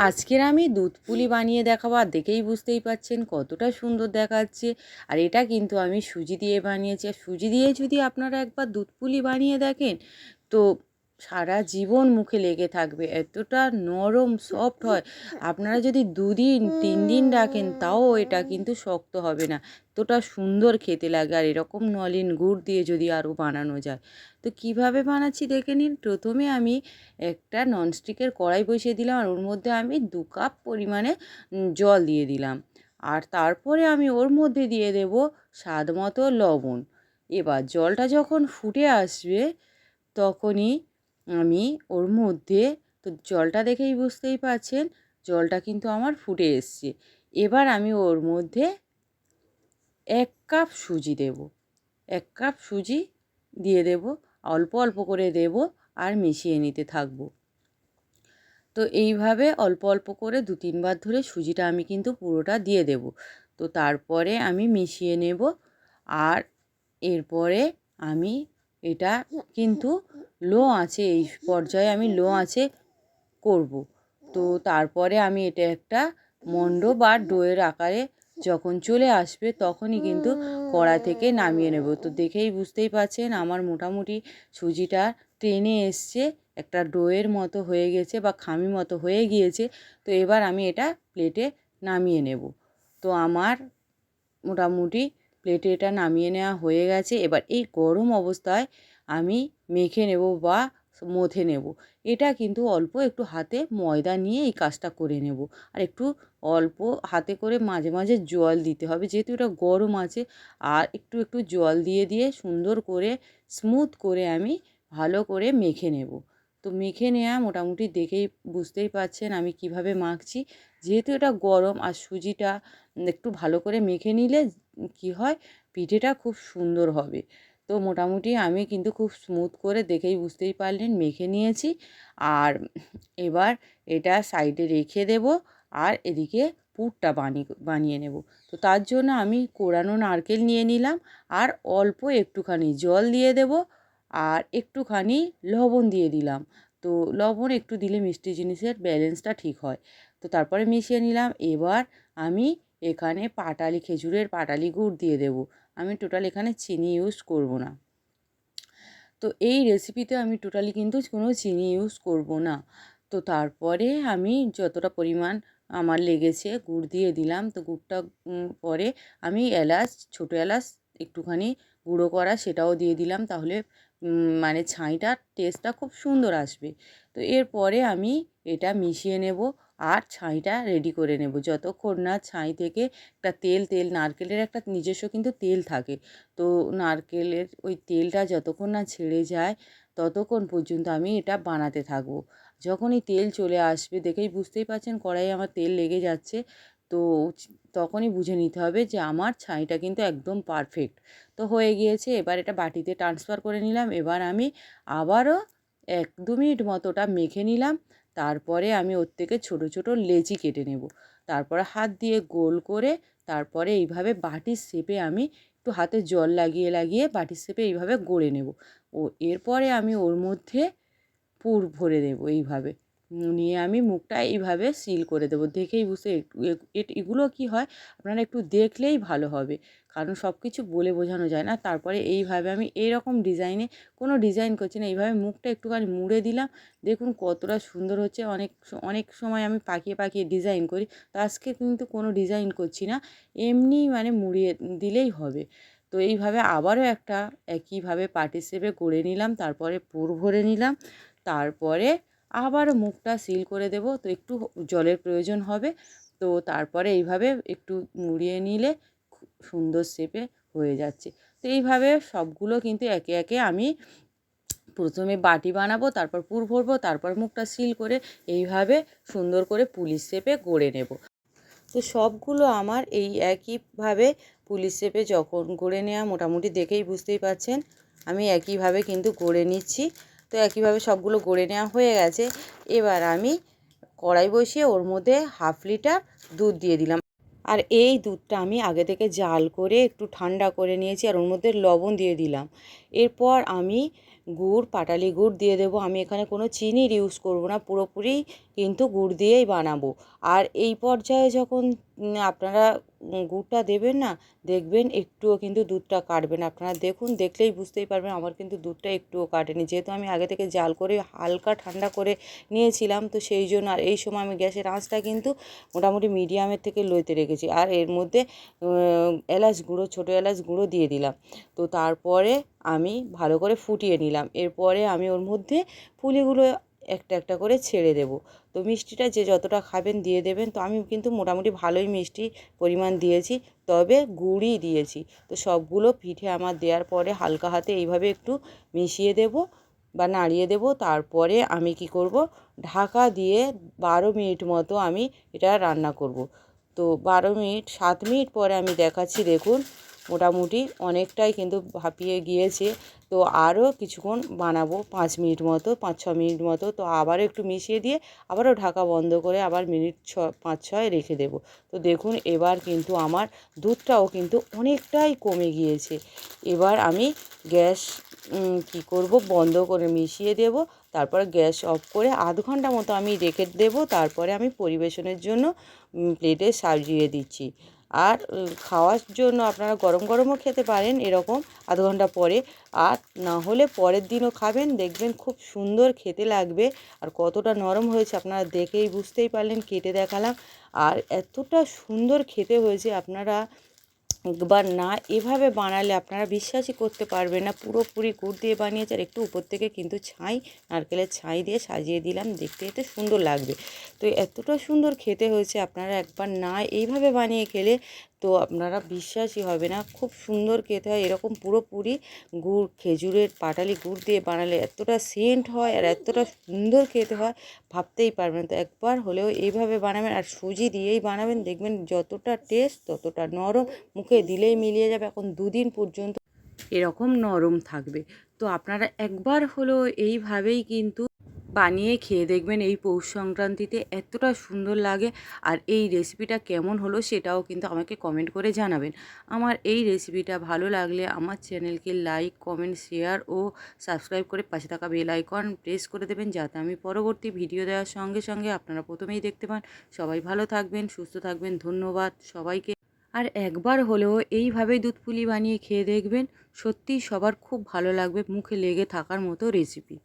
আজকের আমি দুধ পুলি বানিয়ে দেখাবো, আর দেখেই বুঝতেই পাচ্ছেন কতটা সুন্দর দেখাচ্ছে। আর এটা কিন্তু আমি সুজি দিয়ে বানিয়েছি। আর সুজি দিয়ে যদি আপনারা একবার দুধ পুলি বানিয়ে দেখেন, তো সারা জীবন মুখে লেগে থাকবে, এতটা নরম সফট হয়। আপনারা যদি দুদিন তিন দিন রাখেন তাও এটা কিন্তু শক্ত হবে না। এতটা সুন্দর খেতে লাগে, আর এরকম নলিন গুড় দিয়ে যদি আরও বানানো যায়। তো কীভাবে বানাচ্ছি দেখে নিন। প্রথমে আমি একটা ননস্টিকের কড়াই বসিয়ে দিলাম, আর ওর মধ্যে আমি দু কাপ পরিমাণে জল দিয়ে দিলাম। আর তারপরে আমি ওর মধ্যে দিয়ে দেব স্বাদ মতো লবণ। এবার জলটা যখন ফুটে আসবে, তখনই আমি ওর মধ্যে, তো জলটা দেখেই বুঝতেই পারছেন, জলটা কিন্তু আমার ফুটে এসছে। এবার আমি ওর মধ্যে এক কাপ সুজি দেব। এক কাপ সুজি দিয়ে দেব, অল্প অল্প করে দেব আর মিশিয়ে নিতে থাকব। তো এইভাবে অল্প অল্প করে দু তিনবার ধরে সুজিটা আমি কিন্তু পুরোটা দিয়ে দেব। তো তারপরে আমি মিশিয়ে নেব আর এরপরে আমি এটা কিন্তু লো আছে, এই পর্যায়ে আমি লো আছে করব। তো তারপরে আমি এটা একটা মণ্ড বা ডোয়ের আকারে যখন চলে আসবে তখনই কিন্তু কড়া থেকে নামিয়ে নেব। তো দেখেই বুঝতেই পারছেন আমার মোটামুটি সুজিটা টেনে এসছে, একটা ডোয়ের মতো হয়ে গেছে বা খামি মতো হয়ে গিয়েছে। তো এবার আমি এটা প্লেটে নামিয়ে নেব। তো আমার মোটামুটি প্লেটে এটা নামিয়ে নেওয়া হয়ে গেছে। এবার এই গরম অবস্থায় আমি মেখে নেব বা মথে নেব। এটা কিন্তু অল্প একটু হাতে ময়দা নিয়ে এই কাজটা করে নেব। আর একটু অল্প হাতে করে মাঝে মাঝে জল দিতে হবে। যেহেতু এটা গরম আছে, আর একটু একটু জল দিয়ে দিয়ে সুন্দর করে স্মুথ করে আমি ভালো করে মেখে নেব। তো মেখে নেওয়া মোটামুটি দেখেই বুঝতেই পারছেন আমি কীভাবে মাখছি। যেহেতু এটা গরম আর সুজিটা একটু ভালো করে মেখে নিলে কি হয়, পিঠেটা খুব সুন্দর হবে। তো মোটামুটি আমি কিন্তু খুব স্মুথ করে দেখেই বুঝতেই পারলেন মেখে নিয়েছি। আর এবার এটা সাইডে রেখে দেব আর এদিকে পুরটা বানিয়ে বানিয়ে নেব। তো তার জন্য আমি কোরানো নারকেল নিয়ে নিলাম আর অল্প একটুখানি জল দিয়ে দেব। আর একটুখানি লবণ দিয়ে দিলাম। তো লবণ একটু দিলে মিষ্টি জিনিসের ব্যালেন্সটা ঠিক হয়। তো তারপরে মিশিয়ে নিলাম। এবার আমি এখানে পাটালি, খেজুরের পাটালি গুড় দিয়ে দেব। আমি টোটাল এখানে চিনি ইউজ করব না। তো এই রেসিপিতে আমি টোটালি কিন্তু কোনো চিনি ইউজ করব না। তো তারপরে আমি যতটা পরিমাণ আমার লেগেছে গুড় দিয়ে দিলাম। তো গুড়টা পরে আমি এলাচ, ছোটো এলাচ একটুখানি গুঁড়ো করা সেটাও দিয়ে দিলাম। তাহলে মানে ছাইটার টেস্টটা খুব সুন্দর আসবে। তো এরপরে আমি এটা মিশিয়ে নেব আর ছাইটা রেডি করে নেব। যতক্ষণ না ছাই থেকে একটা তেল তেল, নারকেলের একটা নিজস্ব কিন্তু তেল থাকে। তো নারকেলের ওই তেলটা যতক্ষণ না ছেড়ে যায়, ততক্ষণ পর্যন্ত আমি এটা বানাতে থাকব। যখনই তেল চলে আসবে, দেখেই বুঝতেই পারছেন কড়াইয়ে আমার তেল লেগে যাচ্ছে। তো তখনই বুঝে নিতে হবে যে আমার ছাইটা কিন্তু একদম পারফেক্ট তো হয়ে গিয়েছে, এবার এটা বাটিতে ট্রান্সফার করে নিলাম, এবার আমি আবারও এক দু মিনিট মতোটা মেখে নিলাম, তারপরে আমি ওর থেকে ছোটো ছোটো লেচি কেটে নেব। তারপরে হাত দিয়ে গোল করে তারপরে এইভাবে বাটির শেপে আমি একটু হাতে জল লাগিয়ে লাগিয়ে বাটির শেপে এইভাবে গড়ে নেব। ও, এরপরে আমি ওর মধ্যে পুর ভরে দেবো এইভাবে। নিয়ে আমি মুখটা এইভাবে সিল করে দেবো। দেখেই বুঝতে এগুলো কি হয়? আপনারা একটু দেখলেই ভালো হবে। কারণ সব কিছু বলে বোঝানো যায় না। তারপরে এইভাবে আমি এইরকম ডিজাইনে কোনো ডিজাইন করছি না। এইভাবে মুখটা একটুখানি মুড়ে দিলাম। দেখুন কতটা সুন্দর হচ্ছে। অনেক অনেক সময় আমি পাকিয়ে পাকিয়ে ডিজাইন করি। তো আজকে কিন্তু কোনো ডিজাইন করছি না। এমনি মানে মুড়িয়ে দিলেই হবে। তো এইভাবে আবারও একটা একইভাবে শেপে গড়ে নিলাম। তারপরে পুর ভরে নিলাম। তারপরে আবারও মুখটা সিল করে দেব। তো একটু জলের প্রয়োজন হবে। তো তারপরে এইভাবে একটু মুড়িয়ে নিলে সুন্দর শেপে হয়ে যাচ্ছে। তো এইভাবে সবগুলো কিন্তু একে একে আমি প্রথমে বাটি বানাবো, তারপর পুর ভরবো, তারপর মুখটা সিল করে এইভাবে সুন্দর করে পুলিশ শেপে গড়ে নেব। তো সবগুলো আমার এই একইভাবে পুলিশ শেপে যখন গড়ে নেওয়া মোটামুটি দেখেই বুঝতেই পারছেন, আমি একইভাবে কিন্তু গড়ে নিচ্ছি। তো একইভাবে সবগুলো গড়ে নেওয়া হয়ে গেছে। এবার আমি কড়াই বসিয়ে ওর মধ্যে হাফ লিটার দুধ দিয়ে দিলাম। আর এই দুধটা আমি আগে থেকে জাল করে একটু ঠান্ডা করে নিয়েছি আর ওর মধ্যে লবণ দিয়ে দিলাম। এরপর আমি গুড়, পাটালি গুড় দিয়ে দেবো। আমি এখানে কোনো চিনির ইউজ করব না। পুরোপুরি কিন্তু গুড় দিয়েই বানাবো। আর এই পর্যায়ে যখন আপনারা গুড়টা দেবেন না, দেখবেন একটুও কিন্তু দুধটা কাটবে না। আপনারা দেখুন, দেখলেই বুঝতেই পারবেন আমার কিন্তু দুধটা একটুও কাটেনি। যেহেতু আমি আগে থেকে জাল করে হালকা ঠান্ডা করে নিয়েছিলাম, তো সেই জন্য আর এই সময় আমি গ্যাসের আঁচটা কিন্তু মোটামুটি মিডিয়ামের থেকে লোতে রেখেছি। আর এর মধ্যে এলাচ গুঁড়ো, ছোটো এলাচ গুঁড়ো দিয়ে দিলাম। তো তারপরে আমি ভালো করে ফুটিয়ে নিলাম। এরপরে আমি ওর মধ্যে পুলিগুলো একটা একটা করে ছেড়ে দেব। তো মিষ্টিটা যে যতটা খাবেন দিয়ে দেবেন। তো আমি কিন্তু মোটামুটি ভালোই মিষ্টি পরিমাণ দিয়েছি। তবে গুড়ই দিয়েছি। তো সবগুলো পিঠে আমার দেওয়ার পরে হালকা হাতে এইভাবে একটু মিশিয়ে দেব বা নাড়িয়ে দেব। তারপরে আমি কি করব? ঢাকা দিয়ে বারো মিনিট মতো আমি এটা রান্না করব। তো বারো মিনিট, সাত মিনিট পরে আমি দেখাচ্ছি, দেখুন। মোটামুটি অনেকটাই কিন্তু ভাপিয়ে গিয়েছে। তো আরও কিছুক্ষণ বানাবো, পাঁচ মিনিট মতো, পাঁচ ছ মিনিট মতো। তো আবারও একটু মিশিয়ে দিয়ে আবারও ঢাকা বন্ধ করে আবার মিনিট ছ, পাঁচ ছয় রেখে দেবো। তো দেখুন, এবার কিন্তু আমার দুধটাও কিন্তু অনেকটাই কমে গিয়েছে। এবার আমি গ্যাস কী করব, বন্ধ করে মিশিয়ে দেব। তারপর গ্যাস অফ করে আধ ঘণ্টা মতো আমি রেখে দেব। তারপরে আমি পরিবেশনের জন্য প্লেটে সাজিয়ে দিচ্ছি। আর খাওয়ার জন্য আপনারা গরম গরমও খেতে পারেন এরকম আধ ঘণ্টা পরে। আর না হলে পরের দিনও খাবেন, দেখবেন খুব সুন্দর খেতে লাগবে। আর কতটা নরম হয়েছে আপনারা দেখেই বুঝতেই পারলেন, কেটে দেখালাম। আর এতটা সুন্দর খেতে হয়েছে আপনারা একবার না এভাবে বানালে আপনারা বিশ্বাসই করতে পারবেন না। পুরোপুরি গুড় দিয়ে বানিয়েছে আর একটু উপর থেকে কিন্তু ছাই, নারকেলের ছাই দিয়ে সাজিয়ে দিলাম। দেখতে এতে সুন্দর লাগবে। তো এতটা সুন্দর খেতে হয়েছে আপনারা একবার না এইভাবে বানিয়ে খেলে তো আপনারা বিশ্বাসই হবে না। খুব সুন্দর খেতে হয়, এরকম পুরোপুরি গুড়, খেজুরের পাটালি গুড় দিয়ে বানালে এতটা সেন্ট হয় আর এতটা সুন্দর খেতে হয়, ভাবতেই পারবেন তো একবার হলেও এইভাবে বানাবেন আর সুজি দিয়েই বানাবেন, দেখবেন যতটা টেস্ট ততটা নরম, মুখে দিলেই মিলিয়ে যাবে এখন দুদিন পর্যন্ত। এরকম নরম থাকবে। তো আপনারা একবার হলেও এইভাবেই কিন্তু বানিয়ে খেয়ে দেখবেন এই পৌষ সংক্রান্তিতে এতটা সুন্দর লাগে আর এই রেসিপিটা কেমন হলো সেটাও কিন্তু আমাকে কমেন্ট করে জানাবেন। আমার এই রেসিপিটা ভালো লাগলে আমার চ্যানেলকে লাইক কমেন্ট শেয়ার ও সাবস্ক্রাইব করে পাশে থাকা বেল আইকন প্রেস করে দেবেন যাতে আমি পরবর্তী ভিডিও দেওয়ার সঙ্গে সঙ্গে আপনারা প্রথমেই দেখতে পান। সবাই ভালো থাকবেন, সুস্থ থাকবেন, ধন্যবাদ সবাইকে। আর একবার হলেও এইভাবে দুধ পুলি বানিয়ে খেয়ে দেখবেন সত্যিই সবার খুব ভালো লাগবে মুখে লেগে থাকার মতো রেসিপি